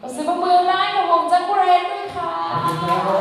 ก็ซื้อประมือไล่ของผมจักรเรนด้วยค่ะ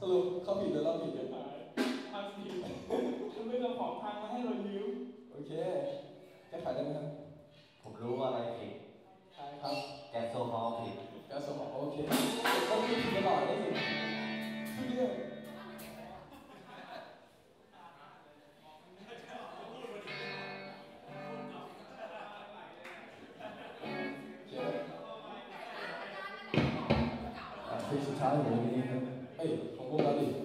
สรุปเขาผิดแล้วเราผิดกันทางผิดคุณไม่เราของทางมาให้เรายิ้มโอเคแก้ไขได้ไหมครับผมรู้ว่าอะไรผิดใช่ครับแกโซฮอล์ผิดแกโซฮอล์โอเคก็ผิดตลอดได้สิพี่เรื่องสุด้ายของเอ้ย Vamos lá,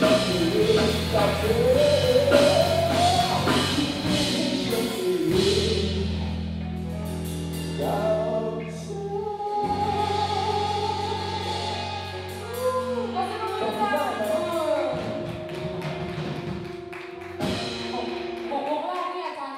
Tá feliz, tá feliz.